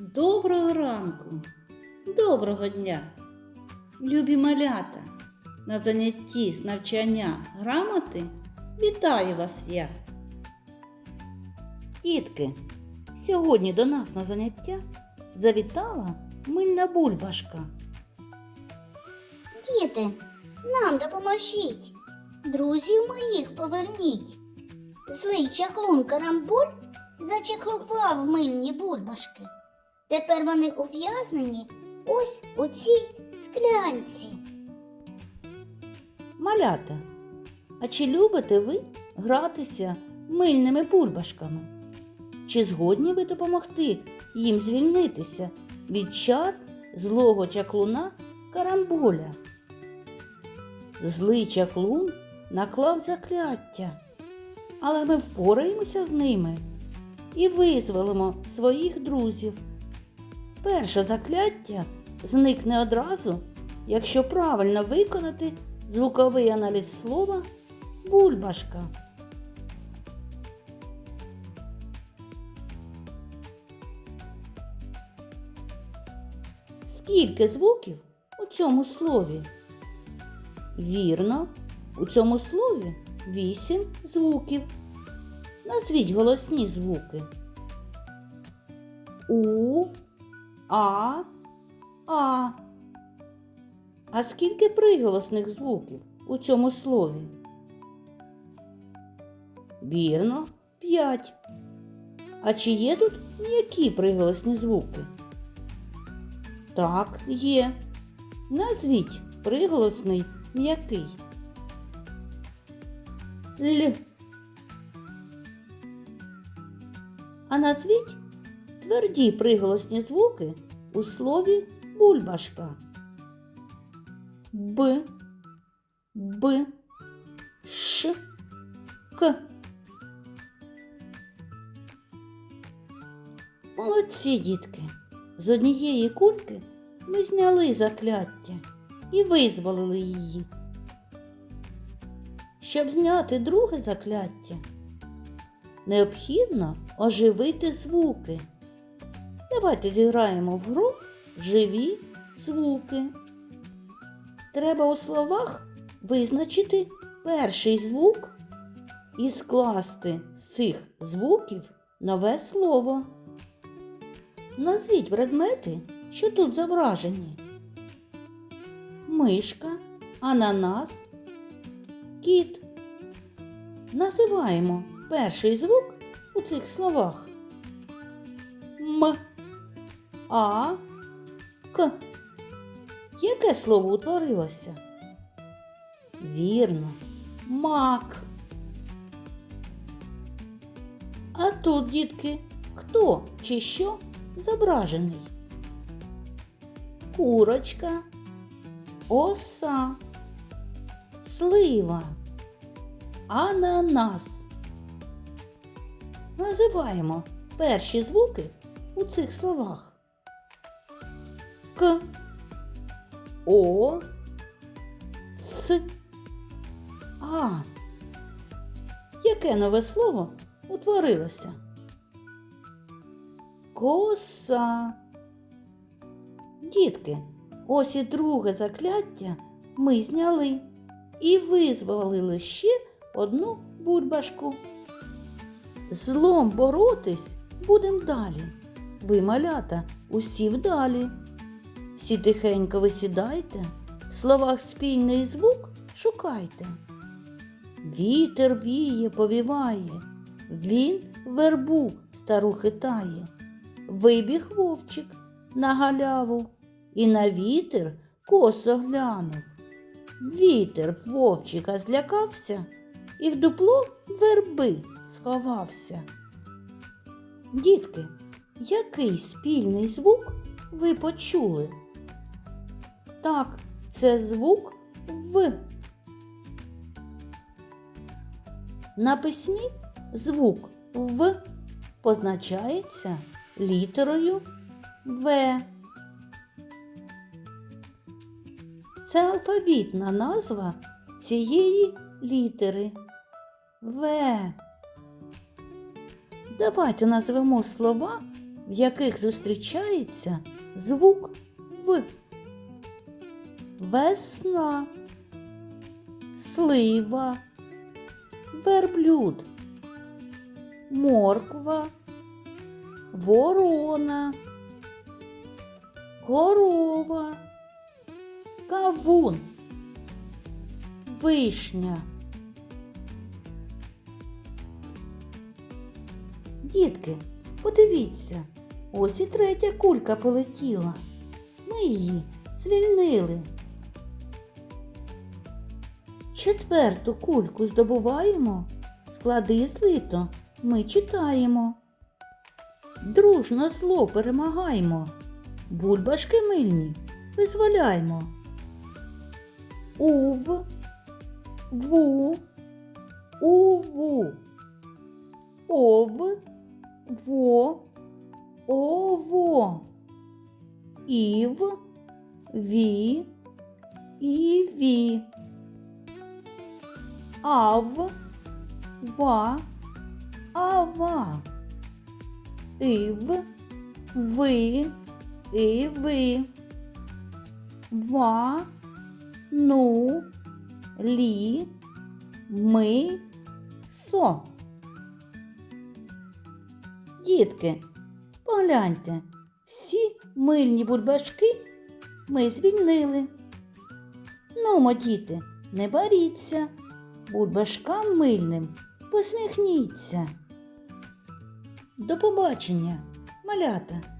Доброго ранку, доброго дня, любі малята. На занятті з навчання грамоти вітаю вас я. Дітки, сьогодні до нас на заняття завітала мильна бульбашка. Діти, нам допоможіть. Друзів моїх поверніть. Злий чаклун карамбуль зачеклував мильні бульбашки. Тепер вони ув'язнені ось у цій склянці. Малята, а чи любите ви гратися мильними бульбашками? Чи згодні ви допомогти їм звільнитися від чар злого чаклуна карамболя? Злий чаклун наклав закляття, але ми впораємося з ними і визволимо своїх друзів. Перше закляття зникне одразу, якщо правильно виконати звуковий аналіз слова бульбашка. Скільки звуків у цьому слові? Вірно, у цьому слові вісім звуків. Назвіть голосні звуки. У, А, А. А скільки приголосних звуків у цьому слові? Вірно, п'ять. А чи є тут м'які приголосні звуки? Так, є. Назвіть приголосний м'який. Л. А назвіть тверді приголосні звуки у слові бульбашка. Б, Б, Ш, К. Молодці, дітки. З однієї кульки ми зняли закляття і визволили її. Щоб зняти друге закляття, необхідно оживити звуки. Давайте зіграємо в гру живі звуки. Треба у словах визначити перший звук і скласти з цих звуків нове слово. Назвіть предмети, що тут зображені. Мишка, ананас, кіт. Називаємо перший звук у цих словах. М, А, К. Яке слово утворилося? Вірно, мак. А тут, дітки, хто чи що зображений? Курочка, оса, слива, ананас. Називаємо перші звуки у цих словах. К, О, С, А. Яке нове слово утворилося? Коса. Дітки, ось і друге закляття ми зняли і визволили ще одну бульбашку. Злом боротись будем далі. Ви, малята, усі вдалі. Всі тихенько висідайте, в словах спільний звук шукайте. Вітер віє, повіває, він вербу стару хитає. Вибіг вовчик на галяву і на вітер косо глянув. Вітер вовчика злякався і в дупло верби сховався. Дітки, який спільний звук ви почули? Так, це звук В. На письмі звук В позначається літерою В. Це алфавітна назва цієї літери В. Давайте назвемо слова, в яких зустрічається звук В. Весна, слива, верблюд, морква, ворона, корова, кавун, вишня. Дітки, подивіться, ось і третя кулька полетіла. Ми її звільнили. Четверту кульку здобуваємо, склади злито, ми читаємо. Дружно зло перемагаємо, бульбашки мильні визволяймо. Ув, ву, уву, ов, во, ово, ів, ві, іві, ав, ва, ава, ив, ви, іви, ва, ну, лі, ми, со. Дітки, погляньте, всі мильні бульбашки ми звільнили. Нумо, діти, не боріться, бульбашкам мильним посміхніться. До побачення, малята!